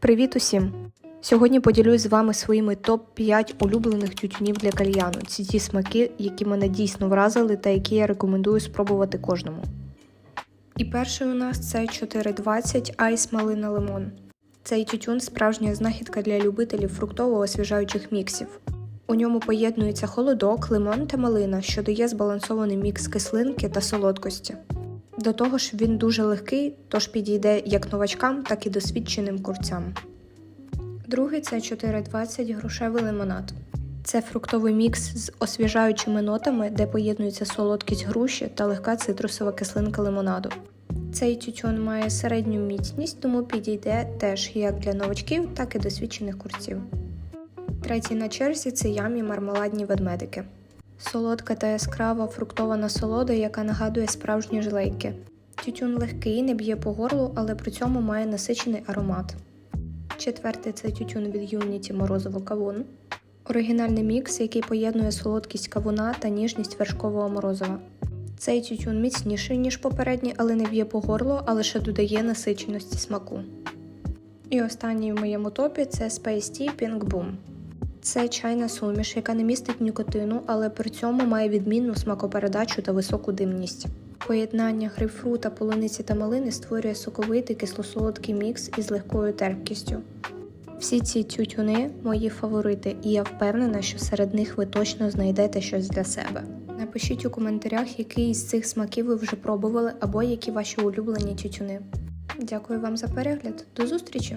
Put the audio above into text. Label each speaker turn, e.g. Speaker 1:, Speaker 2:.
Speaker 1: Привіт усім! Сьогодні поділюсь з вами своїми топ-5 улюблених тютюнів для кальяну. Це ті смаки, які мене дійсно вразили та які я рекомендую спробувати кожному. І перший у нас це 420 Ice Малина Лимон. Цей тютюн справжня знахідка для любителів фруктово-освіжаючих міксів. У ньому поєднується холодок, лимон та малина, що дає збалансований мікс кислинки та солодкості. До того ж, він дуже легкий, тож підійде як новачкам, так і досвідченим курцям. Другий це 420 грушевий лимонад. Це фруктовий мікс з освіжаючими нотами, де поєднується солодкість груші та легка цитрусова кислинка лимонаду. Цей тютюн має середню міцність, тому підійде теж як для новачків, так і досвідчених курців. Третій на черзі це ямі мармеладні ведмедики. Солодка та яскрава фруктова насолода, яка нагадує справжні жилейки. Тютюн легкий, не б'є по горлу, але при цьому має насичений аромат. Четвертий це тютюн від Unity морозово кавун. Оригінальний мікс, який поєднує солодкість кавуна та ніжність вершкового морозива. Цей тютюн міцніший, ніж попередній, але не б'є по горлу, а лише додає насиченості смаку. І останній в моєму топі це Space Tea Pink Boom. Це чайна суміш, яка не містить нікотину, але при цьому має відмінну смакопередачу та високу димність. Поєднання грейпфрута, полуниці та малини створює соковитий кисло-солодкий мікс із легкою терпкістю. Всі ці тютюни мої фаворити, і я впевнена, що серед них ви точно знайдете щось для себе. Напишіть у коментарях, який із цих смаків ви вже пробували або які ваші улюблені тютюни. Дякую вам за перегляд. До зустрічі!